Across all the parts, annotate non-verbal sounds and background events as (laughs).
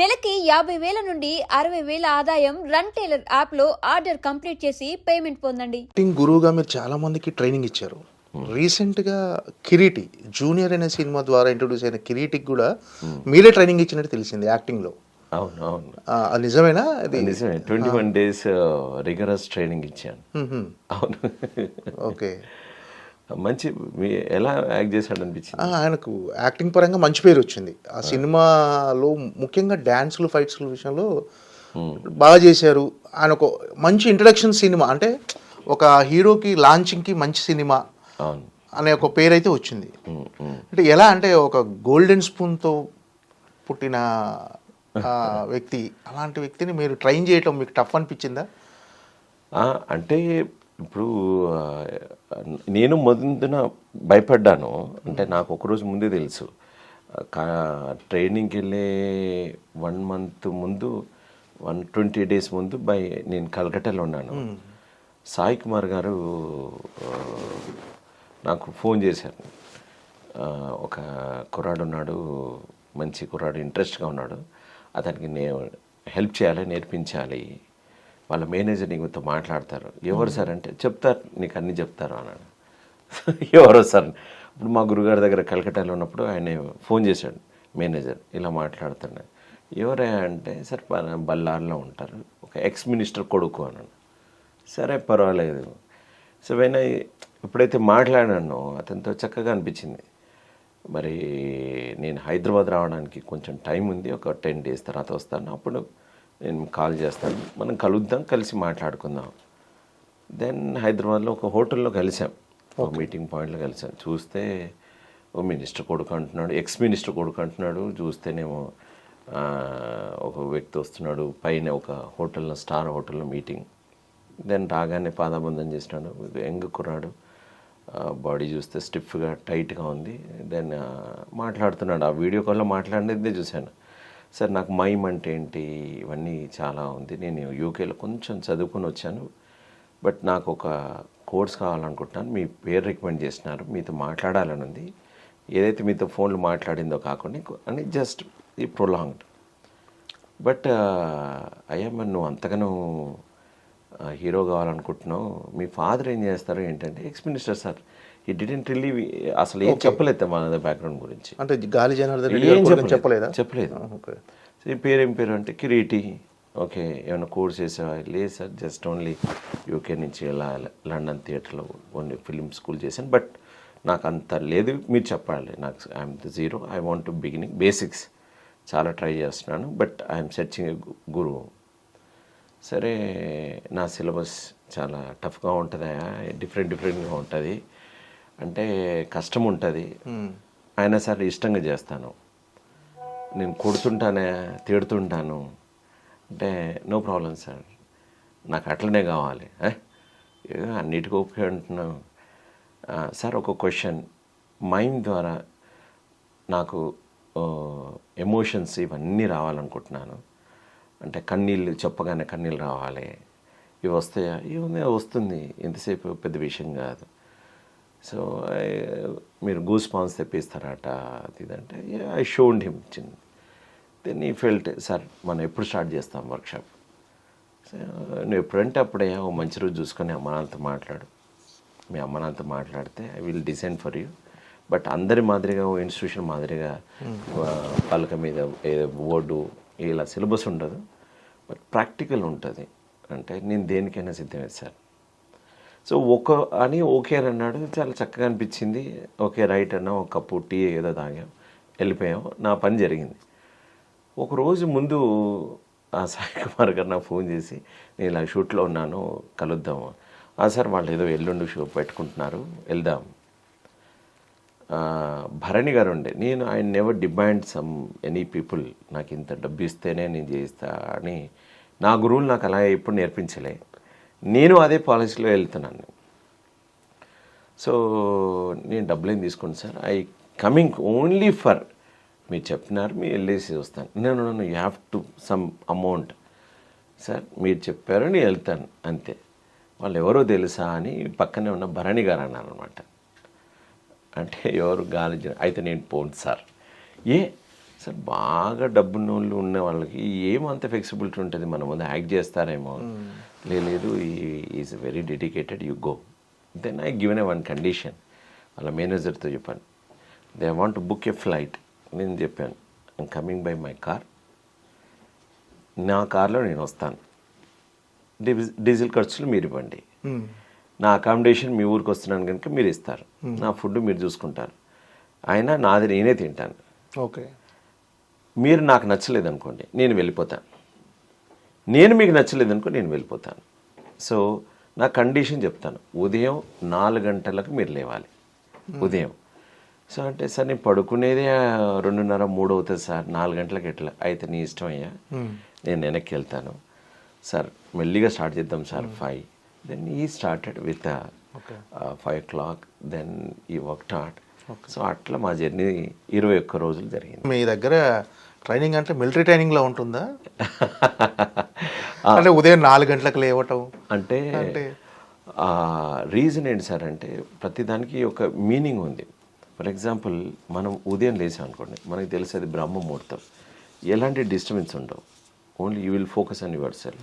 నెలకి యాభై వేల నుండి అరవై వేల ఆదాయం రన్ టైలర్ యాప్లో ఆర్డర్ కంప్లీట్ చేసి పేమెంట్ పొందండి. యాక్టింగ్ గురువుగా మీరు చాలా మందికి ట్రైనింగ్ ఇచ్చారు. రీసెంట్గా కిరీటి జూనియర్ అనే సినిమా ద్వారా ఇంట్రొడ్యూస్ అయిన కిరీటికి కూడా మీరే ట్రైనింగ్ ఇచ్చినట్టు తెలిసింది యాక్టింగ్లో అవును అవును. అది నిజమేనా? అది నిజమే. Twenty one days rigorous training ఇచ్చాను. అవును. ఓకే (laughs) మంచి ఎలా యాక్ట్ చేశాడు అనిపించింది ఆయనకు యాక్టింగ్ పరంగా మంచి పేరు వచ్చింది. ఆ సినిమాలో ముఖ్యంగా డ్యాన్స్లు ఫైట్స్ల విషయంలో బాగా చేశారు. ఆయన ఒక మంచి ఇంట్రడక్షన్ సినిమా. అంటే ఒక హీరోకి లాంచింగ్కి మంచి సినిమా అనే ఒక పేరు అయితే వచ్చింది. అంటే ఎలా అంటే ఒక గోల్డెన్ స్పూన్తో పుట్టిన (laughs) వ్యక్తి. అలాంటి వ్యక్తిని మీరు ట్రైన్ చేయటం మీకు టఫ్ అనిపించిందా? అంటే ఇప్పుడు నేను మొదటిన భయపడ్డాను. అంటే నాకు ఒకరోజు ముందే తెలుసు. కా- ట్రైనింగ్కి వెళ్ళే వన్ మంత్ ముందు వన్ ట్వంటీ డేస్ ముందు బై నేను కలకట్టాలో ఉన్నాను. సాయి కుమార్ గారు నాకు ఫోన్ చేశారు. ఒక కుర్రాడు ఉన్నాడు మంచి కుర్రాడు ఇంట్రెస్ట్గా ఉన్నాడు. అతనికి నేను హెల్ప్ చేయాలి నేర్పించాలి. వాళ్ళ మేనేజర్ నీతో మాట్లాడతారు. ఎవరు సార్ అంటే చెప్తారు నీకు అన్నీ చెప్తారు అన్నాడు. (laughs) ఎవరో సార్. ఇప్పుడు మా గురుగారి దగ్గర కలకట్టాలో ఉన్నప్పుడు ఆయన ఫోన్ చేశాడు మేనేజర్ ఇలా మాట్లాడుతున్నాడు ఎవరే అంటే సార్ బల్లార్లో ఉంటారు ఒక ఎక్స్ మినిస్టర్ కొడుకు అన్నాడు. సరే పర్వాలేదు. సో వెన్ ఎప్పుడైతే మాట్లాడానో అతనితో చక్కగా అనిపించింది. మరి నేను హైదరాబాద్ రావడానికి కొంచెం టైం ఉంది ఒక టెన్ డేస్ తర్వాత వస్తాను. అప్పుడు నేను కాల్ చేస్తాను. మనం కలుద్దాం కలిసి మాట్లాడుకుందాం. దెన్ హైదరాబాద్లో ఒక హోటల్లో కలిసాం. ఒక మీటింగ్ పాయింట్లో కలిసాం. చూస్తే ఓ మినిస్టర్ కొడుకు అంటున్నాడు ఎక్స్ మినిస్టర్ కొడుకు అంటున్నాడు. చూస్తేనేమో ఒక వ్యక్తి వస్తున్నాడు పైన ఒక హోటల్లో స్టార్ హోటల్లో మీటింగ్. దెన్ రాగానే పాదాబంధం చేసినాడు. యంగ్ కుర్రాడు. బాడీ చూస్తే స్టిఫ్గా టైట్గా ఉంది. దెన్ మాట్లాడుతున్నాడు. ఆ వీడియో కాల్లో మాట్లాడినదే చూశాను. సార్ నాకు మైమ్ అంటే ఏంటి? ఇవన్నీ చాలా ఉంది. నేను యూకేలో కొంచెం చదువుకొని వచ్చాను. బట్ నాకు ఒక కోర్స్ కావాలనుకుంటున్నాను. మీ పేరు రికమెండ్ చేసినారు మీతో మాట్లాడాలని ఉంది. ఏదైతే మీతో ఫోన్లు మాట్లాడిందో కాకుండా అని జస్ట్ ఈ ప్రొలాంగ్డ్. బట్ అయ్యా మరి నువ్వు అంతగానో హీరో కావాలనుకుంటున్నావు. మీ ఫాదర్ ఏం చేస్తారు ఏంటంటే ex minister sir he didn't relieve అసలు ఏం చెప్పలేదు మన బ్యాక్గ్రౌండ్ గురించి. అంటే గాలి జనార్దన్ ఏం చెప్పలేదా చెప్పలేదు? ఓకే సో ఈ పేరు ఏం పేరు అంటే కిరీటి. ఓకే ఏమైనా కోర్స్ చేసావా? లేదు సార్ జస్ట్ ఓన్లీ యూకే నుంచి ఇలా లండన్ థియేటర్లో ఓన్లీ ఫిలిం స్కూల్ చేశాను. బట్ నాకు అంత లేదు మీరు చెప్పాలి. నాకు I'm the zero I want to beginning basics చాలా ట్రై చేస్తున్నాను. బట్ ఐఎమ్ సెర్చింగ్ గురువు సరే నా సిలబస్ చాలా టఫ్గా ఉంటుందా? డిఫరెంట్ డిఫరెంట్గా ఉంటుంది. అంటే కష్టం ఉంటుంది. అయినా సరే ఇష్టంగా చేస్తాను. నేను కొడుతుంటానే తిడుతుంటాను. అంటే నో ప్రాబ్లం సార్. నాకు అట్లనే కావాలి. అన్నిటికీ ఓకే సార్ ఒక క్వశ్చన్. మైండ్ ద్వారా నాకు ఎమోషన్స్ ఇవన్నీ రావాలనుకుంటున్నాను. అంటే కన్నీళ్ళు చెప్పగానే కన్నీళ్ళు రావాలి. ఇవి వస్తాయా? ఇవి వస్తుంది. ఎంతసేపు పెద్ద విషయం కాదు. సో మీరు గూస్ పాన్స్ తెప్పిస్తారట అది ఇది అంటే ఐ షోండ్ హిమ్ చిన్న. దెన్ ఈ ఫెల్ట్ సార్ మనం ఎప్పుడు స్టార్ట్ చేస్తాం వర్క్షాప్? సో నువ్వు ఎప్పుడంటే అప్పుడే ఓ మంచి రోజు చూసుకొని అమ్మ నాన్నతో మాట్లాడు. మీ అమ్మ నాన్నతో మాట్లాడితే I will design for you but అందరి మాదిరిగా ఓ ఇన్స్టిట్యూషన్ మాదిరిగా ఆ, పలక మీద ఏ బోర్డు ఇలా సిలబస్ ఉండదు బట్ ప్రాక్టికల్ ఉంటుంది. అంటే నేను దేనికైనా సిద్ధమే సార్. సో ఒక అని ఓకే అని అన్నాడు చాలా చక్కగా అనిపించింది. ఓకే రైట్ అన్నా ఒక కప్పు టీ ఏదో తాగాం వెళ్ళిపోయాం నా పని జరిగింది. ఒకరోజు ముందు ఆ సాయి కుమార్ గారు నాకు ఫోన్ చేసి నేను ఇలా షూట్లో ఉన్నాను కలుద్దాము. ఆ సార్ వాళ్ళు ఏదో ఎల్లుండి షో పెట్టుకుంటున్నారు వెళ్దాం. భరణి గారు ఉండే నేను I never demand some any people నాకు ఇంత డబ్బు ఇస్తేనే నేను చేయిస్తా అని. నా గురువులు నాకు అలా ఎప్పుడు నేర్పించలే. నేను అదే పాలసీలో వెళ్తున్నాను. సో నేను డబ్బులు ఏం తీసుకోండి sir. I coming only for మీరు చెప్పినారు మీరు వెళ్ళేసి వస్తాను. నేను నన్ను you have to some amount sir మీరు చెప్పారు నేను వెళ్తాను. అంతే. వాళ్ళు ఎవరో తెలుసా అని పక్కనే ఉన్న భరణి గారు అన్నారు అనమాట అంటే ఎవరు గాలి అయితే నేను పోను సార్. ఏ? సార్ బాగా డబ్బున్న వాళ్ళు ఉన్న వాళ్ళకి ఏమంత ఫ్లెక్సిబిలిటీ ఉంటుంది? మన ముందు యాక్ట్ చేస్తారేమో. లే- లేదు is very dedicated you go then I given a one condition వాళ్ళ మేనేజర్తో చెప్పాను. They want book a flight నేను చెప్పాను. I'm coming by my car నా కార్లో నేను వస్తాను. డీజిల్ డీజిల్ ఖర్చులు మీరు ఇవ్వండి. Hmm. నా అకామిడేషన్ మీ ఊరికి వస్తున్నాను కనుక మీరు ఇస్తారు. నా ఫుడ్ మీరు చూసుకుంటారు. అయినా నాది నేనే తింటాను. ఓకే. మీరు నాకు నచ్చలేదు అనుకోండి నేను వెళ్ళిపోతాను. నేను మీకు నచ్చలేదు అనుకో నేను వెళ్ళిపోతాను. సో నా కండిషన్ చెప్తాను. ఉదయం నాలుగు గంటలకు మీరు లేవాలి. ఉదయం. సో అంటే సార్ నేను పడుకునేదే రెండున్నర మూడు అవుతుంది సార్. నాలుగు గంటలకు ఎట్లా? అయితే నీ ఇష్టం అయ్యా నేను వెనక్కి వెళ్తాను. సార్ మెల్లిగా స్టార్ట్ చేద్దాం sir. Five. Then I started with five o'clock then I work start so అట్లా మా జర్నీ ఇరవై ఒక్క రోజులు జరిగింది. మీ దగ్గర ట్రైనింగ్ అంటే మిలిటరీ ట్రైనింగ్లో ఉంటుందా? (laughs) అంటే ఉదయం నాలుగు గంటలకు లేవటం? అంటే? రీజన్ ఏంటి సార్ అంటే ప్రతిదానికి ఒక మీనింగ్ ఉంది. ఫర్ ఎగ్జాంపుల్ మనం ఉదయం లేసాం అనుకోండి మనకి తెలిసి అది బ్రహ్మ ముహూర్తం. ఎలాంటి డిస్టర్బెన్స్ ఉండవు. Only you will focus on yourself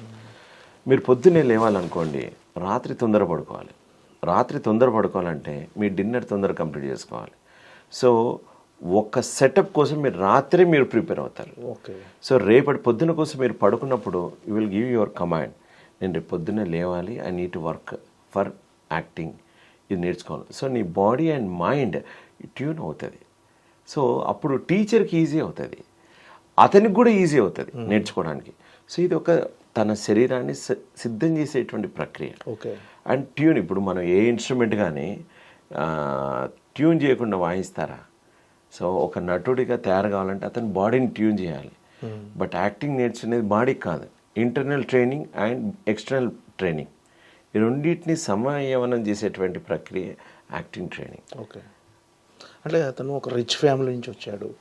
మీరు పొద్దున్నే లేవాలనుకోండి రాత్రి తొందర పడుకోవాలి. రాత్రి తొందర పడుకోవాలంటే మీ డిన్నర్ తొందర కంప్లీట్ చేసుకోవాలి. సో ఒక సెటప్ కోసం మీరు రాత్రి మీరు ప్రిపేర్ అవుతారు. ఓకే. సో రేపటి పొద్దున కోసం మీరు పడుకున్నప్పుడు you will give your command నేను రేపు పొద్దున్నే లేవాలి. I need to work for acting ఇది నేర్చుకోవాలి. సో నీ బాడీ అండ్ మైండ్ ట్యూన్ అవుతుంది. సో అప్పుడు టీచర్కి ఈజీ అవుతుంది. అతనికి కూడా ఈజీ అవుతుంది నేర్చుకోవడానికి. సో ఇది ఒక తన శరీరాన్ని సిద్ధం చేసేటువంటి ప్రక్రియ. ఓకే. అండ్ ట్యూన్ ఇప్పుడు మనం ఏ ఇన్స్ట్రుమెంట్ కానీ ట్యూన్ చేయకుండా వాయిస్తారా? సో ఒక నటుడిగా తయారు కావాలంటే అతని బాడీని ట్యూన్ చేయాలి. బట్ యాక్టింగ్ నేర్చుకునేది బాడీకి కాదు. Internal training and external training. ఈ రెండింటిని సమయవనం చేసేటువంటి ప్రక్రియ యాక్టింగ్ ట్రైనింగ్. ఓకే. అంటే అతను ఒక రిచ్ ఫ్యామిలీ నుంచి వచ్చాడు.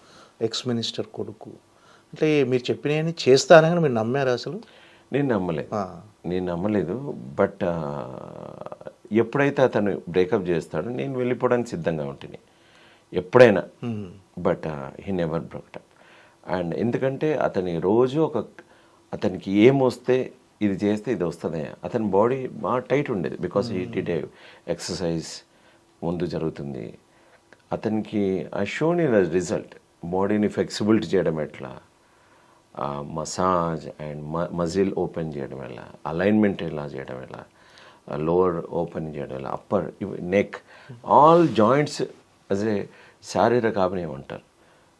ఎక్స్ మినిస్టర్ కొడుకు. అంటే మీరు చెప్పినవన్నీ చేస్తానని మీరు నమ్మారు అసలు? నేను నమ్మలేదు. నేను నమ్మలేదు. బట్ ఎప్పుడైతే అతను బ్రేకప్ చేస్తాడో నేను వెళ్ళిపోవడానికి సిద్ధంగా ఉంటుంది ఎప్పుడైనా. But he never broke up and ఎందుకంటే అతని రోజు ఒక అతనికి ఏం వస్తే ఇది చేస్తే ఇది వస్తుంది. అతని బాడీ బాగా టైట్ ఉండేది బికాస్ ఈ డిడ్ ఎక్సర్సైజ్ ముందు జరుగుతుంది. అతనికి ఆ షోన్ ఇన్ రిజల్ట్. బాడీని ఫ్లెక్సిబిలిటీ చేయడం ఎట్లా? మసాజ్ అండ్ మజిల్ ఓపెన్ చేయడం ఎలా? అలైన్మెంట్ ఎలా చేయడం ఎలా? లోవర్ ఓపెన్ చేయడం ఎలా? Upper neck. All joints as a శారీరక అభినయం అంటారు.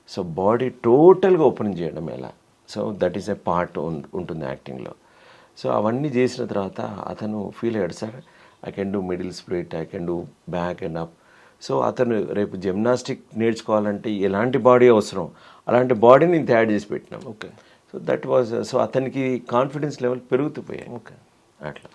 సో బాడీ టోటల్గా ఓపెన్ చేయడం ఎలా? So that is a part ఉంటుంది యాక్టింగ్లో. సో అవన్నీ చేసిన తర్వాత అతను ఫీల్ అయ్యాడు sir I can do middle split I can do back and up so అతను రేపు జిమ్నాస్టిక్ నేర్చుకోవాలంటే ఎలాంటి బాడీ అవసరం? అలాంటి బాడీని నేను తయారు చేసి పెట్టినాం. Okay. So that was so అతనికి కాన్ఫిడెన్స్ లెవెల్ పెరుగుతూ పోయాయి. ఓకే. అట్లా.